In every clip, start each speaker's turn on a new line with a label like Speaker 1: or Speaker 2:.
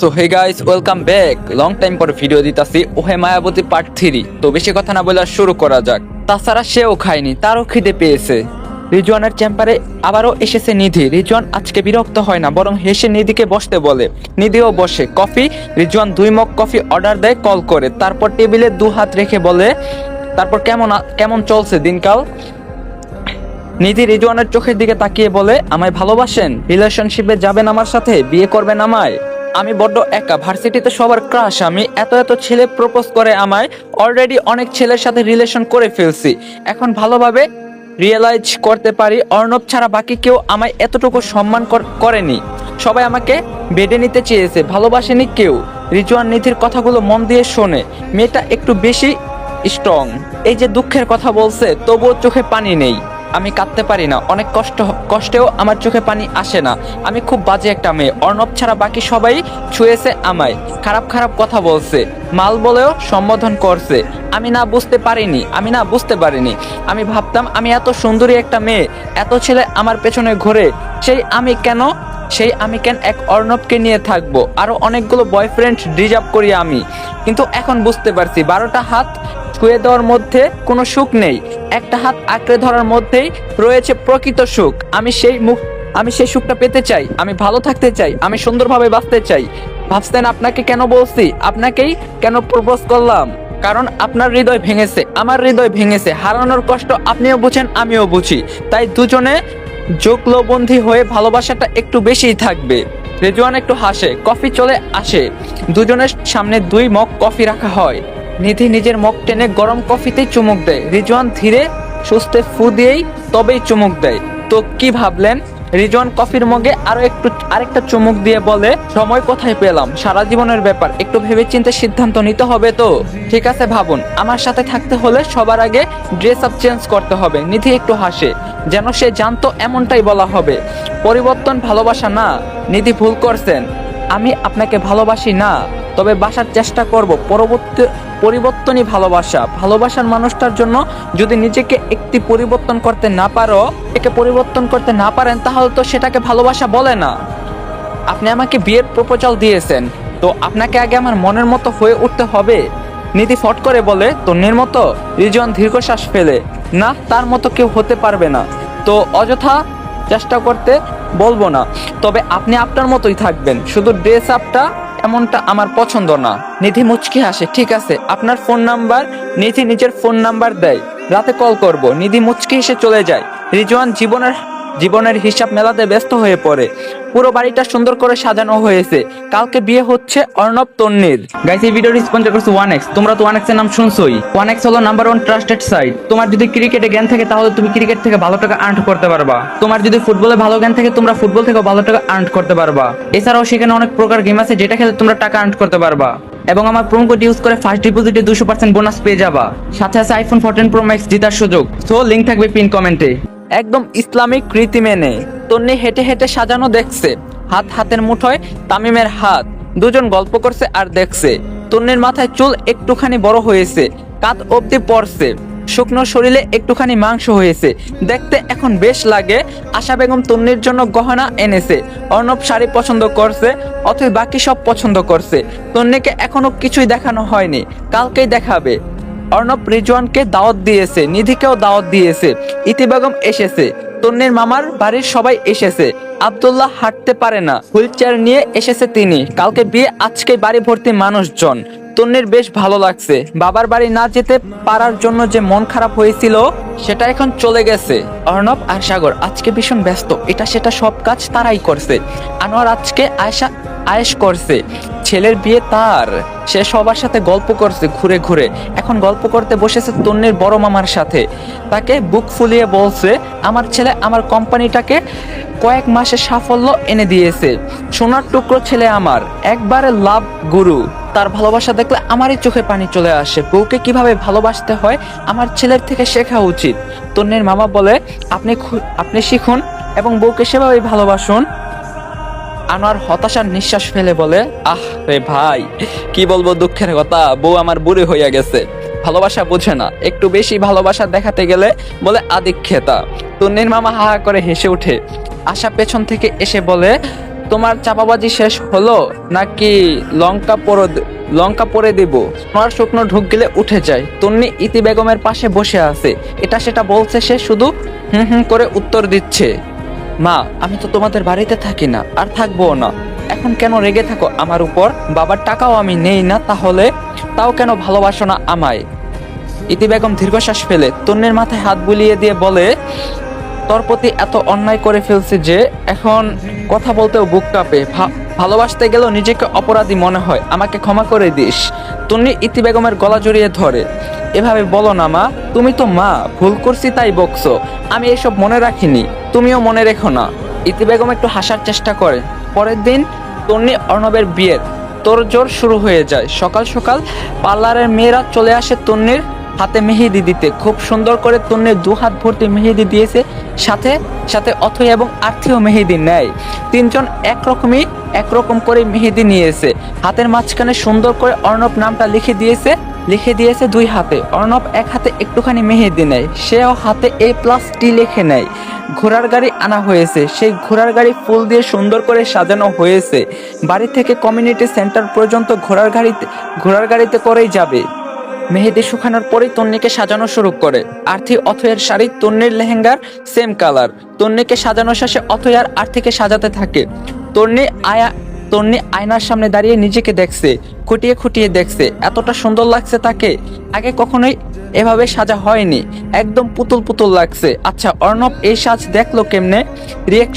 Speaker 1: So hey guys welcome back long time পর video দিতাছি, ওহে মায়াবতী পার্ট থ্রি তো বেশি কথা না বলে শুরু করা যাক। তাছাড়া সেও খায়নি, তারও খিদে পেয়েছে। রিজওয়ানের চেম্বারে আবারও এসেছে নিধি। রিজওয়ান আজকে বিরক্ত হয় না, বরং হেসে নিধিকে বসতে বলে। নিধিও বসে, কফি? রিজওয়ান দুই মগ কফি অর্ডার দেয় কল করে। তারপর টেবিলে দু হাত রেখে বলে, তারপর কেমন কেমন চলছে দিনকাল? নিধি রিজওয়ানের চোখের দিকে তাকিয়ে বলে, আমায় ভালোবাসেন? রিলেশনশিপে যাবেন আমার সাথে? বিয়ে করবেন আমায়? আমি বড্ড একা। ভার্সিটিতে সবার ক্রাশ আমি। এত এত ছেলে প্রপোজ করে আমায়। অলরেডি অনেক ছেলের সাথে রিলেশন করে ফেলছি। এখন ভালোভাবে রিয়েলাইজ করতে পারি। অর্ণব ছাড়া বাকি কেউ আমায় এতটুকু সম্মান করেনি। সবাই আমাকে বেডে নিতে চেয়েছে। ভালোবাসেনি কেউ। রিজওয়ান নিধির কথাগুলো মন দিয়ে শোনে। মেয়েটা একটু বেশি স্ট্রং এই যে দুঃখের কথা বলছে, তবুও চোখে পানি নেই। আমি কাঁদতে পারি না। অনেক কষ্ট, কষ্টেও আমার চোখে পানি আসে না। আমি খুব বাজে একটা মেয়ে। অর্ণব ছাড়া বাকি সবাই ছুঁয়েছে আমায়। খারাপ খারাপ কথা বলছে। মাল বলেও সম্বোধন করছে। আমি না বুঝতে পারিনি। আমি না বুঝতে পারিনি। আমি ভাবতাম, আমি এত সুন্দরী একটা মেয়ে, এত ছেলে আমার পেছনে ঘুরে। সেই আমি কেন? সেই আমি কেন এক অর্ণবকে নিয়ে থাকব? আরও অনেকগুলো বয়ফ্রেন্ড রিজার্ভ করি আমি। কিন্তু এখন বুঝতে পারছি, বারোটা হাত ছুঁয়ে দেওয়ার মধ্যে কোনো সুখ নেই। একটা হাত আঁকড়ে ধরার মধ্যেই রয়েছে প্রকৃত সুখ। আমি সেই মুখ, আমি সেই সুখটা পেতে চাই। আমি ভালো থাকতে চাই। আমি সুন্দরভাবে বাঁচতে চাই। ভাবছেন আপনাকে কেন বলছি? আপনাকেই কেন প্রপোজ করলাম? কারণ আপনার হৃদয় ভেঙেছে। আমার হৃদয় ভেঙেছে। হারানোর কষ্ট আপনিও বুঝেন, আমিও বুঝি। তাই দুজনে যোগলবন্ধী হয়ে ভালোবাসাটা একটু বেশিই থাকবে। রেজওয়ান একটু হাসে। কফি চলে আসে। দুজনের সামনে দুই মগ কফি রাখা হয়। নিধি নিজের মগ টেনে গরম কফিতেই চুমুক দেয়। রিজওয়ান ধীরে সুস্থে ফু দিয়েই তবেই চুমুক দেয়। তো কি ভাবলেন? রিজওয়ান কফির মগে আরও একটু, আরেকটা চুমুক দিয়ে বলে, সময় কোথায় পেলাম? সারা জীবনের ব্যাপার। একটু ভেবেচিন্তে সিদ্ধান্ত নিতে হবে তো। ঠিক আছে, ভাবুন। আমার সাথে থাকতে হলে সবার আগে ড্রেস আপ চেঞ্জ করতে হবে। নিধি একটু হাসে, যেন সে জানতো এমনটাই বলা হবে। পরিবর্তন ভালোবাসা না। নিধি ভুল করছেন। আমি আপনাকে ভালোবাসি না। তবে বাসার চেষ্টা করব পরবর্তী পরিবর্তনই ভালোবাসা। ভালোবাসার মানুষটার জন্য যদি নিজেকে একটি পরিবর্তন করতে না পারো একে পরিবর্তন করতে না পারেন, তাহলে তো সেটাকে ভালোবাসা বলে না। আপনি আমাকে বিয়ের প্রপোজাল দিয়েছেন, তো আপনাকে আগে আমার মনের মতো হয়ে উঠতে হবে। নীতি ফট করে বলে, তন্নির মতো রিজন দীর্ঘশ্বাস ফেলে। না, তার মতো কেউ হতে পারবে না। তো অযথা চেষ্টা করতে বলব না। তবে আপনি আপনার মতোই থাকবেন। শুধু ড্রেস আপটা এমনটা আমার পছন্দ না। নিধি মুচকি হাসে, ঠিক আছে, আপনার ফোন নাম্বার? নিধি নিজের ফোন নাম্বার দেয়। রাতে কল করব। নিধি মুচকি হেসে চলে যায়। রিজওয়ান জীবনের জীবনের হিসাব মেলাতে ব্যস্ত হয়ে পড়ে। পুরো বাড়িটা সুন্দর করে সাজানো হয়েছে। কালকে বিয়ে হচ্ছে অর্ণব তন্নির গাইস এই ভিডিওটি স্পন্সর করছে ওয়ান এক্স তোমরা তো ওয়ানের নাম শুনছোই। ওয়ান এক্স হলো নাম্বার ওয়ান ট্রাস্টেড সাইট তোমার যদি ক্রিকেটে জ্ঞান থাকে, তাহলে তুমি ক্রিকেট থেকে ভালো টাকা আর্ন করতে পারবা। তোমার যদি ফুটবলে ভালো জ্ঞান থাকে, তোমরা ফুটবল থেকে ভালো টাকা আর্ন করতে পারবা। এছাড়াও সেখানে অনেক প্রকার গেম আছে, যেটা খেলে তোমরা টাকা আর্ন করতে পারবা। এবং আমার প্রোমো কোড ইউজ করে ফার্স্ট ডিপোজিটে দুশো পার্সেন্ট বোনাস পেয়ে যাবা। সাথে আছে আইফোন ফোরটিন প্রো ম্যাক্স জেতার সুযোগ। সো লিঙ্ক থাকবে পিন কমেন্টে একদম ইসলামিক রীতি মেনে। তন্নি হেঁটে হেঁটে সাজানো দেখছে। হাত হাতের মুঠোয় তামিমের হাত। দুজন গল্প করছে আর দেখছে। তন্নির মাথায় চুল একটুখানি বড় হয়েছে। কাত অবধি পড়ছে শুকনো শরীরে একটুখানি মাংস হয়েছে। দেখতে এখন বেশ লাগে। আশা বেগম তন্নির জন্য গহনা এনেছে। অর্ণব শাড়ি পছন্দ করছে অথচ বাকি সব পছন্দ করছে। তন্নিকে এখনও কিছুই দেখানো হয়নি। কালকেই দেখাবে। অর্ণব রিজওয়ানকে দাওয়াত দিয়েছে, নিধিকেও দাওয়াত দিয়েছে। ইতি বেগম এসেছে, তন্নির মামার বাড়ির সবাই এসেছে। আবদুল্লাহ হাঁটতে পারে না, হুইল নিয়ে এসেছে তিনি। কালকে বিয়ে, আজকে বাড়ি ভর্তি মানুষজন। তন্নির বেশ ভালো লাগছে। বাবার বাড়ি না যেতে পারার জন্য যে মন খারাপ হয়েছিল সেটা এখন চলে গেছে। অর্ণব আর সাগর আজকে ভীষণ ব্যস্ত। এটা সেটা সব কাজ তারাই করছে। আনোয়ার আজকে আয়সা আয়েশ করছে। ছেলের বিয়ে তার। সে সবার সাথে গল্প করছে ঘুরে ঘুরে। এখন গল্প করতে বসেছে তন্নির বড় মামার সাথে। তাকে বুক ফুলিয়ে বলছে, আমার ছেলে আমার কোম্পানিটাকে কয়েক মাসে সাফল্য এনে দিয়েছে। সোনার টুকরো ছেলে আমার। একবারে লাভ গুরু। তার ভালোবাসা দেখলে আমারই চোখে পানি চলে আসে। বউকে কীভাবে ভালোবাসতে হয়, আমার ছেলের থেকে শেখা উচিত। তন্নির মামা বলে, আপনি আপনি শিখুন এবং বউকে সেভাবে ভালোবাসুন। আনোয়ার হতাশার নিঃশ্বাস ফেলে বলে, আহ রে ভাই, কি বলব দুঃখের কথা, বউ আমার বুড়ি হইয়া গেছে। ভালোবাসা বোঝে না। একটু বেশি ভালোবাসা দেখাতে গেলে, বলে আদিক্ষেতা। তন্নির মামা হাহা করে হেসে ওঠে। আশা পেছন থেকে এসে বলে, তোমার চাপাবাজি শেষ হলো নাকি লঙ্কা পরে লঙ্কা পরে দিব। তোমার শুকনো ঢুক গেলে উঠে যায়। তন্নি ইতি বেগমের পাশে বসে আছে। এটা সেটা বলছে সে শুধু হুম হুম করে উত্তর দিচ্ছে। মা, আমি তো তোমাদের বাড়িতে থাকি না, আর থাকব না। এখন কেন রেগে থাকো আমার উপর? বাবার টাকাও আমি নেই না, তাহলে তাও কেন ভালোবাসো না আমায়? ইতি বেগম দীর্ঘশ্বাস ফেলে। তন্নির মাথায় হাত বুলিয়ে দিয়ে বলে, তোর প্রতি এত অন্যায় করে ফেলছে যে এখন কথা বলতেও বুক কাঁপে। ভা- ভালোবাসতে গেলেও নিজেকে অপরাধী মনে হয়। আমাকে ক্ষমা করে দিস। তন্নি ইতি বেগমের গলা জড়িয়ে ধরে। এভাবে বলো না, মা। তুমি তো মা। ভুল করছি তাই বকছো। আমি এসব মনে রাখিনি। তুমিও মনে রেখো না। ইতি বেগম একটু হাসার চেষ্টা করে। পরের দিন তন্নি অর্ণবের বিয়ের তোড়জোড় শুরু হয়ে যায়। সকাল সকাল পার্লারের মেয়েরা চলে আসে তন্নির হাতে মেহেদি দিতে। খুব সুন্দর করে তন্নির দু হাত ভর্তি মেহেদি দিয়েছে। সাথে সাথে অথই এবং আর্থিও মেহেদি নেয়। তিনজন একরকমই, একরকম করে মেহেদি নিয়েছে। হাতের মাঝখানে সুন্দর করে অর্ণব নামটা লিখে দিয়েছে। লিখে দিয়েছে দুই হাতে। অর্ণব এক হাতে একটুখানি মেহেদি নেয়। সেও হাতে এ প্লাস টি লিখে নেয়। ঘোড়ার গাড়ি আনা হয়েছে। সেই ঘোড়ার গাড়ি ফুল দিয়ে সুন্দর করে সাজানো হয়েছে। বাড়ি থেকে কমিউনিটি সেন্টার পর্যন্ত ঘোড়ার গাড়িতে ঘোড়ার গাড়িতে করেই যাবে। মেহেদি শুকানোর পরেই তন্নিকে সাজানো শুরু করে। আর্থি অথয়ের শাড়ি তন্নির লেহেঙ্গার সেম কালার তন্নিকে সাজানো শেষে অথয় আর আর্থিকে সাজাতে থাকে। তন্নি আয়া তন্নি আয়নার সামনে দাঁড়িয়ে নিজেকে দেখছে, খুঁটিয়ে খুঁটিয়ে দেখছে। এতটা সুন্দর লাগছে তাকে। আগে কখনোই এভাবে সাজা হয়নি। একদম পুতুল পুতুল লাগছে। আচ্ছা অর্ণব এই সাজ দেখল কেমনে? রিয়েক্ট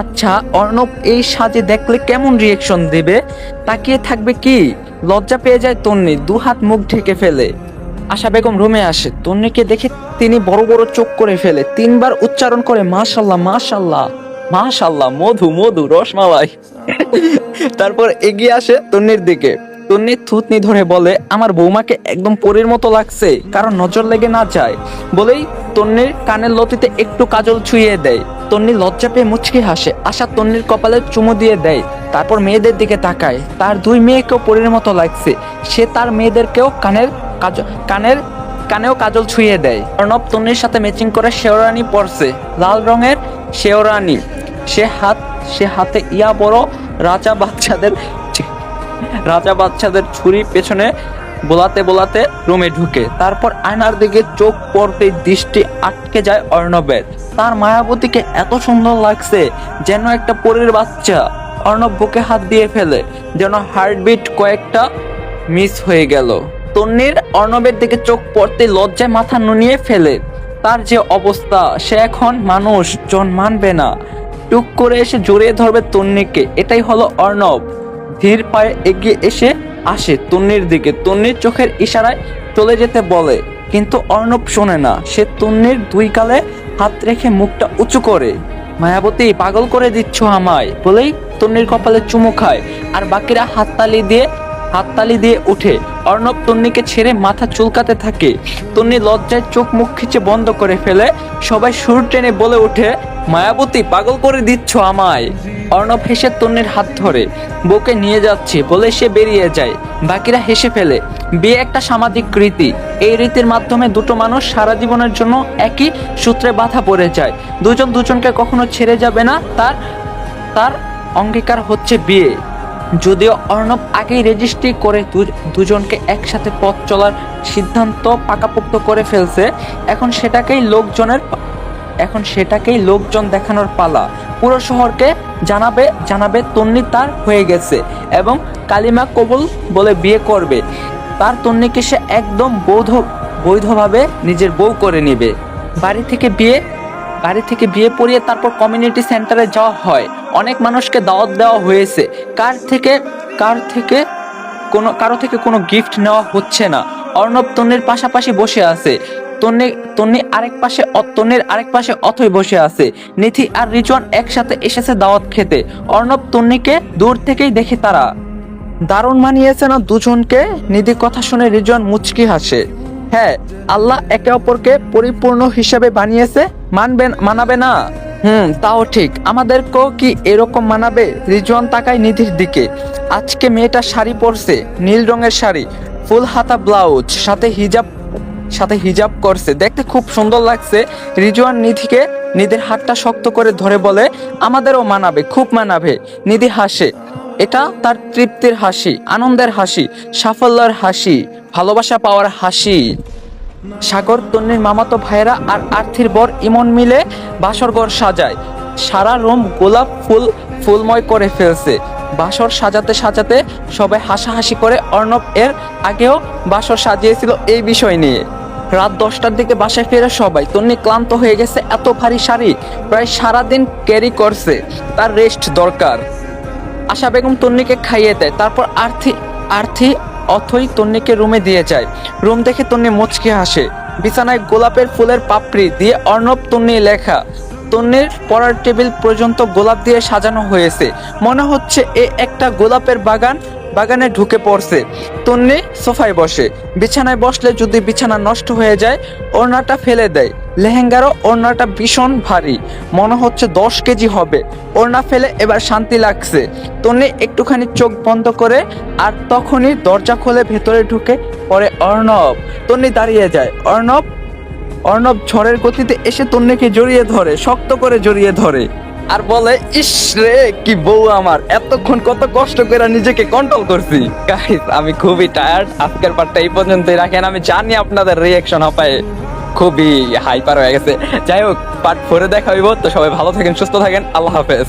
Speaker 1: আচ্ছা অর্ণব এই সাজে দেখলে কেমন রিয়েকশন দেবে? তাকিয়ে থাকবে কি? লজ্জা পেয়ে যায় তন্নি, দু হাত মুখ ঢেকে ফেলে। আশা বেগম রুমে আসে। তন্নিকে দেখে তিনি বড় বড় চোখ করে ফেলে। তিনবার উচ্চারণ করে, মাশাল্লাহ মাশাল্লাহ মাশাল্লাহ, মধু মধু, রসমালাই। তারপর এগিয়ে আসে তন্নির দিকে। তন্নি থুতনি ধরে বলে, আমার বৌমাকে একদম পরীর মতো লাগছে কারণ নজর লেগে না যায়। বলেই তন্নির কানের লতিতে একটু কাজল ছুঁয়ে দেয়। তন্নি লজ্জা পেয়ে মুচকি হাসে। আশা তন্নির কপালে চুমু দিয়ে দেয়। তারপর মেয়েদের দিকে তাকায়। তার দুই মেয়েকেও পরীর মতো লাগছে। সে তার মেয়েদেরকেও কানের কাজ কানের কানেও কাজল ছুঁয়ে দেয়। অর্ণব তন্নির সাথে ম্যাচিং করে শেওরানি পরছে। লাল রঙের শেওরানি। সে হাত সে হাতে ইয়া বড় রাজা বাচ্চাদের রাজা বাচ্চাদের ছুরি পেছনে বোলাতে বোলাতে রুমে ঢুকে। তারপর আয়নার দিকে চোখ পড়তেই দৃষ্টি আটকে যায় অর্ণবের। তার মায়াবতীকে এত সুন্দর লাগছে, যেন একটা পরীর বাচ্চা। অর্ণব বুকে হাত দিয়ে ফেলে, যেন হার্টবিট কয়েকটা মিস হয়ে গেল। তন্নির অর্ণবের দিকে চোখ পড়তে লজ্জায় মাথা নুনিয়ে ফেলে। তার যে অবস্থা, সে এখন মানুষ, জন মানবে না। টুক করে এসে জড়িয়ে ধরবে তন্নিকে এটাই হলো অর্ণব। ধীর পায়ে এগিয়ে এসে আসে তন্নির দিকে। তন্নির চোখের ইশারায় চলে যেতে বলে, কিন্তু অর্ণব শোনে না। সে তন্নির দুই গালে হাত রেখে মুখটা উঁচু করে। মায়াবতী পাগল করে দিচ্ছ আমায়। বলেই তন্নির কপালে চুমু খায়। আর বাকিরা হাততালি দিয়ে হাততালি দিয়ে উঠে। অর্ণব তন্নিকে ছেড়ে মাথা চুলকাতে থাকে। তন্নি লজ্জায় চোখ মুখ খিচে বন্ধ করে ফেলে। সবাই সুর টেনে বলে ওঠে, মায়াবতী, পাগল করে দিচ্ছ আমায়। অর্ণব হেসে তন্নির হাত ধরে, বউকে নিয়ে যাচ্ছে, বলে সে বেরিয়ে যায়। বাকিরা হেসে ফেলে, বিয়ে একটা সামাজিক রীতি। এই রীতির মাধ্যমে দুটো মানুষ সারা জীবনের জন্য একই সূত্রে বাধা পড়ে যায়। দুজন দুজনকে কখনো ছেড়ে যাবে না। তার তার অঙ্গীকার হচ্ছে বিয়ে। যদিও অর্ণব আগেই রেজিস্ট্রি করে দুজনকে একসাথে পথ চলার সিদ্ধান্ত পাকাপোক্ত করে ফেলছে। এখন সেটাকেই লোকজনের এখন সেটাকেই লোকজন দেখানোর পালা। পুরো শহরকে জানাবে জানাবে তন্নি তার হয়ে গেছে এবং কালিমা কবুল বলে বিয়ে করবে। তার তন্নিকে সে একদম বৈধ বৈধভাবে নিজের বউ করে নেবে। বাড়ি থেকে বিয়ে বাড়ি থেকে বিয়ে পড়িয়ে তারপর কমিউনিটি সেন্টারে যাওয়া হয়। অনেক মানুষকে দাওয়াত দেওয়া হয়েছে। কার থেকে কার থেকে কোনো, কারও থেকে কোনো গিফট নেওয়া হচ্ছে না। অর্ণব তন্নির পাশাপাশি বসে আছে। তন্নি তন্নি আরেক পাশে তন্নির আরেক পাশে অথই বসে আছে। নিথি আর রিচওয়ান একসাথে এসেছে দাওয়াত খেতে। অর্ণব তন্নিকে দূর থেকেই দেখে তারা। দারুণ মানিয়েছে না দুজনকে? নিধি কথা শুনে রিজওয়ান মুচকি হাসে। হ্যাঁ আল্লাহ একে অপরকে পরিপূর্ণ হিসাবে বানিয়েছে, মানবেন, মানাবে না। হুম, তাও ঠিক। আমাদেরকেও কি এরকম মানাবে? রিজওয়ান তাকায় নিধির দিকে। আজকে মেয়েটা শাড়ি পরছে, নীল রঙের শাড়ি, ফুল হাতা ব্লাউজ, সাথে হিজাব সাথে হিজাব করছে। দেখতে খুব সুন্দর লাগছে। রিজওয়ান নিধিকে, নিধির হাতটা শক্ত করে ধরে বলে, আমাদেরও মানাবে, খুব মানাবে। নিধি হাসে। এটা তার তৃপ্তির হাসি, আনন্দের হাসি, সাফল্যের হাসি। ভালোবাসা পাওয়ার হাসি। সাগর তন্নির মামাতো ভাইয়েরা আর আর্থির বর ইমন মিলে বাসরঘর সাজায়। সারা রুম গোলাপ ফুল, ফুলময় করে ফেলছে। বাসর সাজাতে সাজাতে সবাই হাসাহাসি করে অর্ণব এর আগেও বাসর সাজিয়েছিল এই বিষয় নিয়ে। রাত দশটার দিকে বাসায় ফেরে সবাই তন্নি ক্লান্ত হয়ে গেছে, এত ভারী শাড়ি প্রায় সারাদিন ক্যারি করছে, তার রেস্ট দরকার। আশা বেগম তন্নিকে খাইয়ে দেয়, তারপর আর্থি আর্থি অথই তন্নিকে রুমে দিয়ে যায়। রুম দেখে তন্নি মুচকে হাসে। বিছানায় গোলাপের ফুলের পাপড়ি দিয়ে অর্ণব তন্নি লেখা। তন্নির পড়ার টেবিল পর্যন্ত গোলাপ দিয়ে সাজানো হয়েছে। মনে হচ্ছে এ একটা গোলাপের বাগান, বাগানে ঢুকে পড়ছে। তন্নি সোফায় বসে। বিছানায় বসলে যদি বিছানা নষ্ট হয়ে যায়, ওড়নাটা ফেলে দেয়। লেহেঙ্গারও ওড়নাটা ভীষণ ভারী। মনে হচ্ছে দশ কেজি হবে। ওড়না ফেলে এবার শান্তি লাগছে। তন্নি একটুখানি চোখ বন্ধ করে আর তখনই দরজা খুলে ভেতরে ঢুকে পরে অর্ণব। তন্নি দাঁড়িয়ে যায়। অর্ণব অর্ণব ঝড়ের গতিতে এসে তন্নিকে জড়িয়ে ধরে, শক্ত করে জড়িয়ে ধরে। আর বলে, ইস রে, কি বউ আমার। এতক্ষণ কত কষ্ট করে নিজেকে কন্ট্রোল করছি। গাইস আমি খুবই টায়ার্ড আজকের পার্টটা এই পর্যন্তই রাখেন। আমি জানি আপনাদের রিয়াকশন হপায় খুবই হাইপার হয়ে গেছে। যাই হোক পার্ট ফোরে দেখা হইব। তো সবাই ভালো থাকেন, সুস্থ থাকেন। আল্লাহ হাফেজ।